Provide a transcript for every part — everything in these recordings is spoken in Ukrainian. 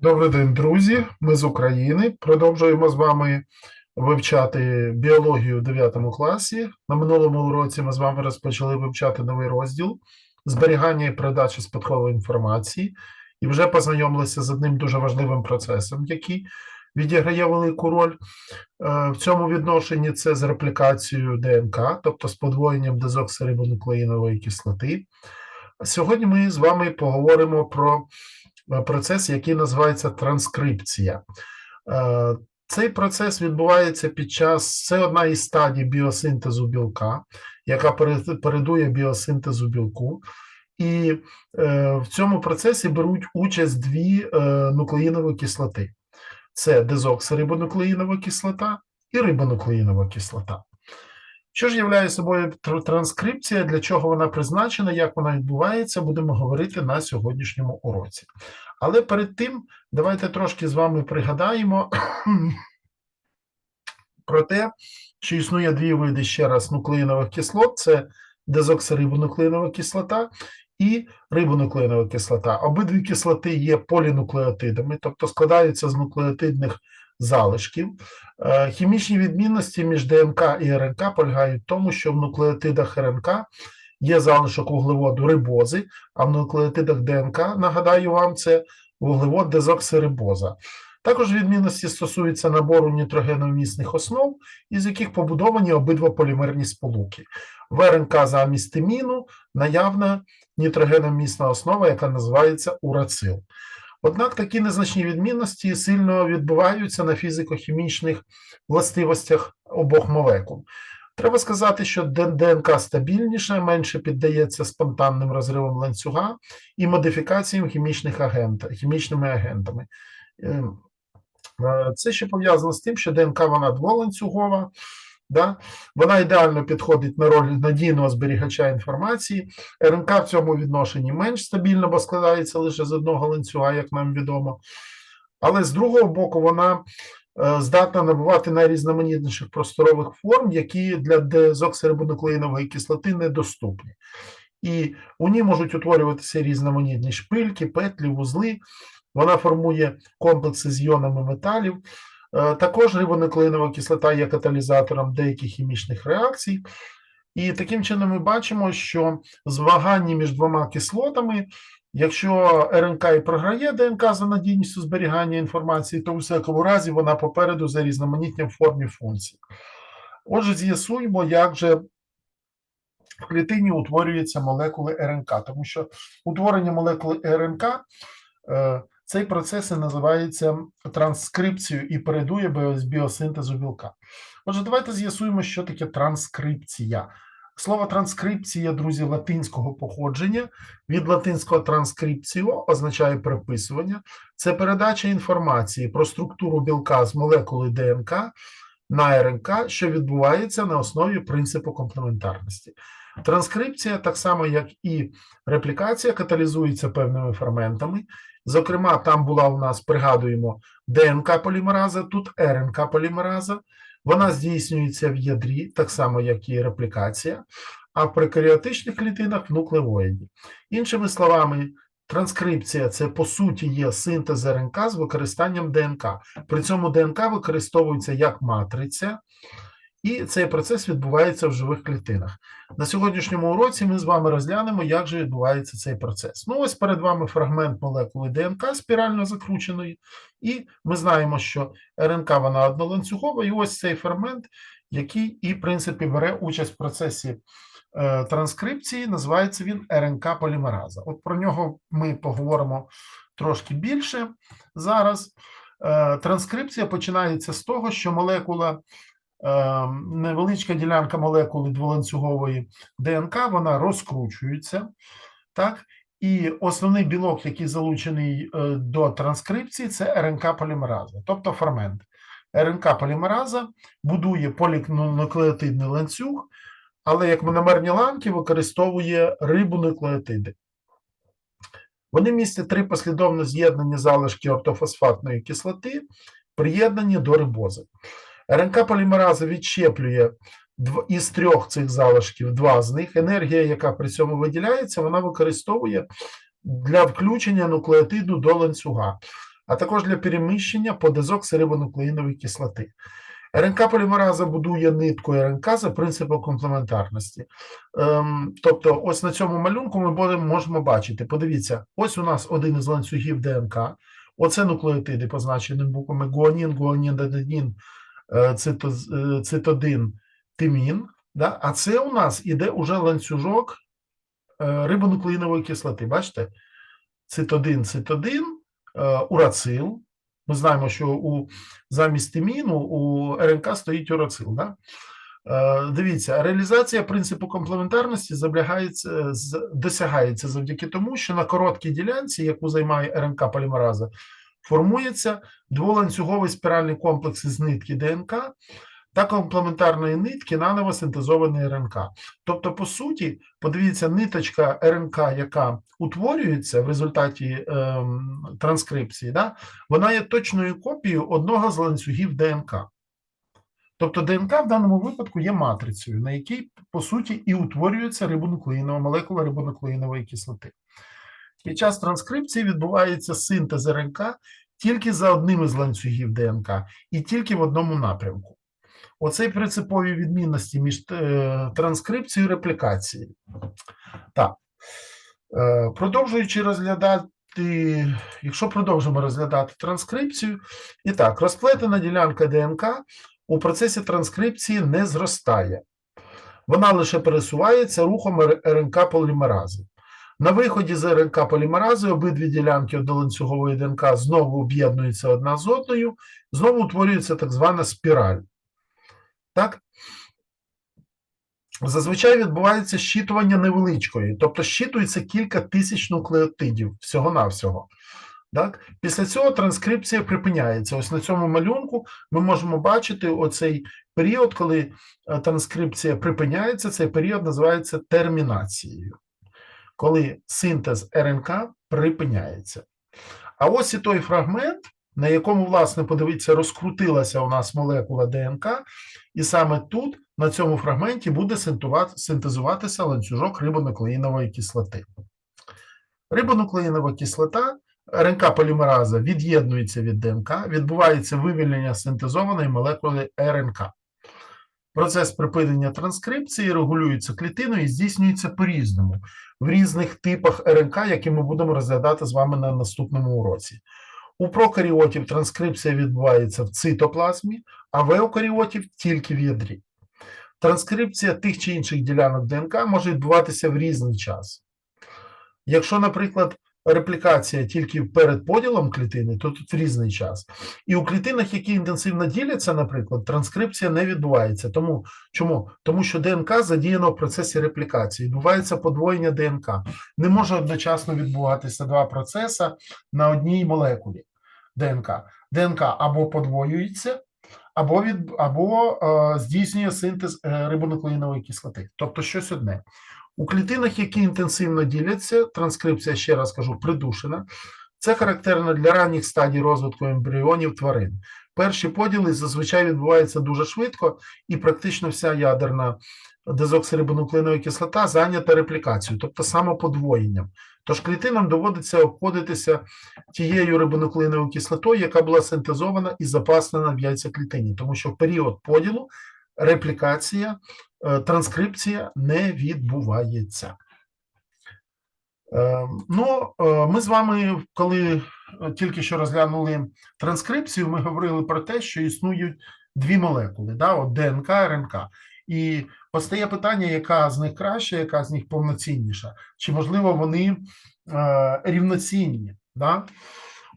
Добрий день, друзі. Ми з України. Продовжуємо з вами вивчати біологію в 9 класі. На минулому уроці ми з вами розпочали вивчати новий розділ зберігання і передача спадкової інформації, і вже познайомилися з одним дуже важливим процесом, який відіграє велику роль е, в цьому відношенні. Це з реплікацією ДНК, тобто з подвоєнням дезоксирибонуклеїнової кислоти. Сьогодні ми з вами поговоримо про процес, який називається транскрипція. Е, Цей процес відбувається під час, це одна із стадій біосинтезу білка, яка передує біосинтезу білку. І е, в цьому процесі беруть участь дві е, нуклеїнові кислоти: це дезоксирибонуклеїнова кислота і рибонуклеїнова кислота. Що ж являє собою транскрипція, для чого вона призначена, як вона відбувається, будемо говорити на сьогоднішньому уроці. Але перед тим давайте трошки з вами пригадаємо про те, що існує дві види ще раз нуклеїнових кислот: це дезоксирибонуклеїнова кислота і рибонуклеїнова кислота. Обидві кислоти є полінуклеотидами, тобто складаються з нуклеотидних залишків. Е, Хімічні відмінності між ДНК і РНК полягають в тому, що в нуклеотидах РНК є залишок вуглеводу рибози, а в нуклеотидах ДНК, нагадаю вам, це вуглевод дезоксирибоза. Також відмінності стосуються набору нітрогеновмісних основ, із яких побудовані обидва полімерні сполуки. В РНК замість тиміну наявна нітрогеновмісна основа, яка називається урацил. Однак такі незначні відмінності сильно відбуваються на фізико-хімічних властивостях обох молекул. Треба сказати, що ДНК стабільніша, менше піддається спонтанним розривам ланцюга і модифікаціям хімічних агент, хімічними агентами. Ем, е, Це ще пов'язано з тим, що ДНК вона дволанцюгова, да? вона ідеально підходить на роль надійного зберігача інформації. РНК в цьому відношенні менш стабільна, бо складається лише з одного ланцюга, як нам відомо. Але з другого боку, вона е, здатна набувати найрізноманітніших просторових форм, які для дезоксирибонуклеїнової кислоти недоступні. І у ній можуть утворюватися різноманітні шпильки, петлі, вузли. Вона формує комплекси з іонами металів. Е, Також рибонуклеїнова кислота є каталізатором деяких хімічних реакцій. І таким чином ми бачимо, що змагання між двома кислотами, якщо РНК і програє ДНК за надійністю зберігання інформації, то у всякому разі вона попереду за різноманітням форм і функцій. Отже, з'ясуємо, як же в клітині утворюються молекули РНК, тому що утворення молекули РНК е, цей процес і називається транскрипцією і передує біо- біосинтезу білка. Отже, давайте з'ясуємо, що таке транскрипція. Слово транскрипція, друзі, латинського походження від латинського транскрипціо означає переписування. Це передача інформації про структуру білка з молекули ДНК на РНК, що відбувається на основі принципу комплементарності. Транскрипція, так само як і реплікація, каталізується певними ферментами. Зокрема, там була у нас, пригадуємо, ДНК полімераза, тут РНК полімераза. Вона здійснюється в ядрі, так само, як і реплікація, а в прокаріотичних клітинах в нуклеоїді. Іншими словами, транскрипція це по суті є синтез РНК з використанням ДНК. При цьому ДНК використовується як матриця, і цей процес відбувається в живих клітинах. На сьогоднішньому уроці ми з вами розглянемо, як же відбувається цей процес. Ну, ось перед вами фрагмент молекули ДНК спірально закрученої, і ми знаємо, що РНК вона одноланцюгова, і ось цей фермент, який і, в принципі, бере участь в процесі е, транскрипції, називається він РНК полімераза. От про нього ми поговоримо трошки більше зараз. Е, транскрипція починається з того, що молекула невеличка ділянка молекули дволанцюгової ДНК, вона розкручується, так? І основний білок, який залучений е, до транскрипції, це РНК полімераза, тобто фермент. РНК полімераза будує полінуклеотидний ланцюг, але як мономерні ланки використовує рибонуклеотиди. Вони містять три послідовно з'єднані залишки ортофосфатної кислоти, приєднані до рибози. РНК полімераза відщеплює із трьох цих залишків два з них. Енергія, яка при цьому виділяється, вона використовує для включення нуклеотиду до ланцюга. а також для переміщення по дезоксирибонуклеїнової кислоти. РНК полімераза будує нитку РНК за принципом комплементарності. Ем, тобто, ось на цьому малюнку ми можемо бачити. Подивіться, ось у нас один із ланцюгів ДНК. Оце нуклеотиди, позначені буквами гуанін, гуанін, аденін, цитодин, тимін. Да? А це у нас іде уже ланцюжок е, рибонуклеїнової кислоти. Бачите? Цитодин, цитодин, е, урацил. Ми знаємо, що у, замість тиміну у РНК стоїть урацил. Да? Е, Дивіться, реалізація принципу комплементарності досягається завдяки тому, що на короткій ділянці, яку займає РНК полімераза, формується дволанцюговий спіральний комплекс із нитки ДНК та комплементарної нитки наново синтезованої РНК. Тобто, по суті, подивіться, ниточка РНК, яка утворюється в результаті ем, транскрипції, да, вона є точною копією одного з ланцюгів ДНК. Тобто ДНК в даному випадку є матрицею, на якій, по суті, і утворюється рибонуклеїнова молекула рибонуклеїнової кислоти. Під час транскрипції відбувається синтез РНК тільки за одним із ланцюгів ДНК і тільки в одному напрямку. Оце принципові відмінності між е, транскрипцією і реплікацією. Так. Е, Продовжуючи розглядати, якщо продовжимо розглядати транскрипцію, і так, розплетена ділянка ДНК у процесі транскрипції не зростає. Вона лише пересувається рухом РНК полімерази. На виході з РНК полімерази обидві ділянки одноланцюгової ДНК знову об'єднуються одна з одною, знову утворюється так звана спіраль. Так? Зазвичай відбувається щитування невеличкої, тобто щитується кілька тисяч нуклеотидів всього-навсього. Так? Після цього транскрипція припиняється. Ось на цьому малюнку ми можемо бачити оцей період, коли е, транскрипція припиняється, цей період називається термінацією, коли синтез РНК припиняється. А ось і той фрагмент, на якому, власне, подивіться, розкрутилася у нас молекула ДНК, і саме тут, на цьому фрагменті, буде синтезуватися ланцюжок рибонуклеїнової кислоти. Рибонуклеїнова кислота, РНК полімераза від'єднується від ДНК, відбувається вивільнення синтезованої молекули РНК. Процес припинення транскрипції регулюється клітиною і здійснюється по-різному в різних типах РНК, які ми будемо розглядати з вами на наступному уроці. У прокаріотів транскрипція відбувається в цитоплазмі, а в еукаріотів тільки в ядрі. Транскрипція тих чи інших ділянок ДНК може відбуватися в різний час. Якщо, наприклад, реплікація тільки перед поділом клітини, то тут в різний час. І у клітинах, які інтенсивно діляться, наприклад, транскрипція не відбувається. Тому чому? Тому що ДНК задіяно в процесі реплікації, відбувається подвоєння ДНК. Не може одночасно відбуватися два процеси на одній молекулі ДНК. ДНК або подвоюється, або, від, або е, здійснює синтез е, рибонуклеїнової кислоти. Тобто щось одне. У клітинах, які інтенсивно діляться, транскрипція, ще раз кажу, придушена. Це характерно для ранніх стадій розвитку ембріонів тварин. Перші поділи зазвичай відбуваються дуже швидко, і практично вся ядерна дезоксирибонуклеїнова кислота зайнята реплікацією, тобто самоподвоєнням. Тож клітинам доводиться обходитися тією рибонуклеїновою кислотою, яка була синтезована і запаснена в яйцеклітині, тому що в період поділу реплікація, е, транскрипція не відбувається. Е, Ну, е, ми з вами, коли тільки що розглянули транскрипцію, ми говорили про те, що існують дві молекули, да, от ДНК, РНК. І постає питання, яка з них краща, яка з них повноцінніша, чи можливо вони рівноцінні. Да?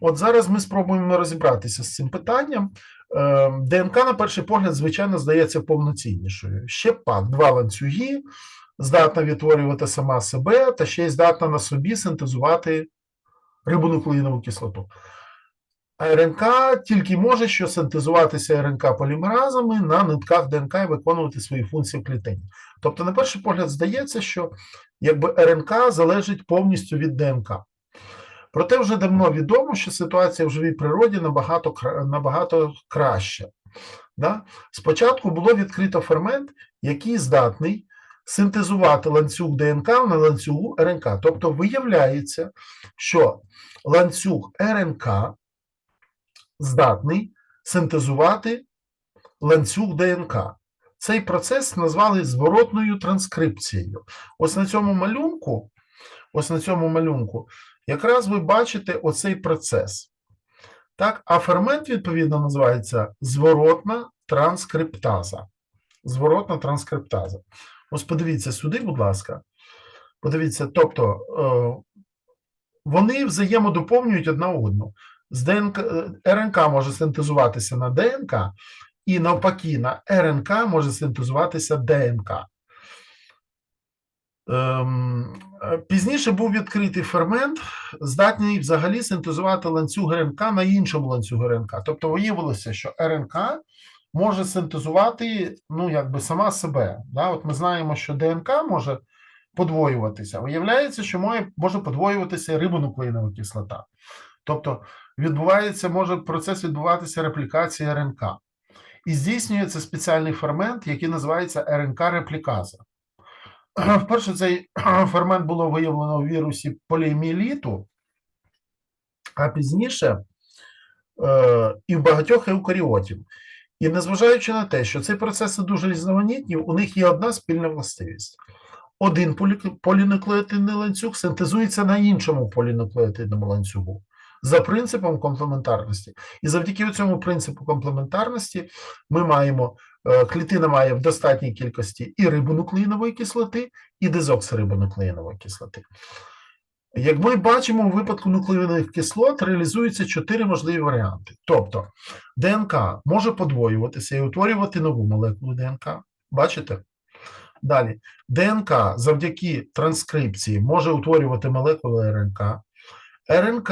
От зараз ми спробуємо розібратися з цим питанням. Е, ДНК, на перший погляд, звичайно, здається повноціннішою. Ще пак, два ланцюги, здатна відтворювати сама себе, та ще й здатна на собі синтезувати рибонуклеїнову кислоту. А РНК тільки може що синтезуватися РНК полімеразами на нитках ДНК і виконувати свої функції в клітині. Тобто, на перший погляд, здається, що якби РНК залежить повністю від ДНК. Проте вже давно відомо, що ситуація в живій природі набагато, набагато краща. Да? Спочатку було відкрито фермент, який здатний синтезувати ланцюг ДНК на ланцюгу РНК. Тобто виявляється, що ланцюг РНК здатний синтезувати ланцюг ДНК. Цей процес назвали зворотною транскрипцією. Ось на цьому малюнку, ось на цьому малюнку, якраз ви бачите оцей процес. Так, а фермент, відповідно, називається зворотна транскриптаза. Зворотна транскриптаза. Ось подивіться сюди, будь ласка. Подивіться, тобто е, вони взаємодоповнюють одна одну. З ДНК, е, РНК може синтезуватися на ДНК, і навпаки, на РНК може синтезуватися ДНК. Ем, е, Пізніше був відкритий фермент, здатний взагалі синтезувати ланцюг РНК на іншому ланцюгу РНК. Тобто виявилося, що РНК може синтезувати ну, якби сама себе. Да? От ми знаємо, що ДНК може подвоюватися. Виявляється, що може, подвоюватися рибонуклеїнова кислота. Тобто відбувається, може процес відбуватися реплікація РНК. І здійснюється спеціальний фермент, який називається РНК-репліказа. Вперше цей фермент було виявлено у вірусі поліоміеліту, а пізніше е, і в багатьох еукаріотів. І незважаючи на те, що ці процеси дуже різноманітні, у них є одна спільна властивість. Один полі- полінуклеотидний ланцюг синтезується на іншому полінуклеотидному ланцюгу за принципом комплементарності. І завдяки цьому принципу комплементарності ми маємо, е, клітина має в достатній кількості і рибонуклеїнової кислоти, і дезоксирибонуклеїнової кислоти. Як ми бачимо, у випадку нуклеїнових кислот реалізуються чотири можливі варіанти. Тобто ДНК може подвоюватися і утворювати нову молекулу ДНК. Бачите? Далі, ДНК завдяки транскрипції може утворювати молекули РНК. РНК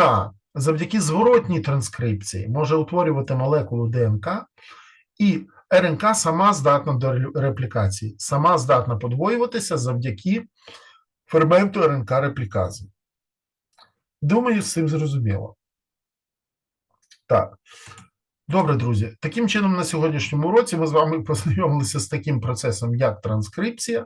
завдяки зворотній транскрипції може утворювати молекулу ДНК, і РНК сама здатна до реплікації, сама здатна подвоюватися завдяки ферменту РНК реплікази. Думаю, з цим зрозуміло. Так. Добре, друзі. Таким чином, на сьогоднішньому уроці ми з вами познайомилися з таким процесом, як транскрипція,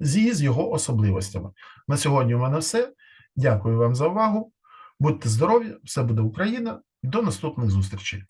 зі з його особливостями. На сьогодні у мене все. Дякую вам за увагу. Будьте здорові, все буде Україна. До наступних зустрічей.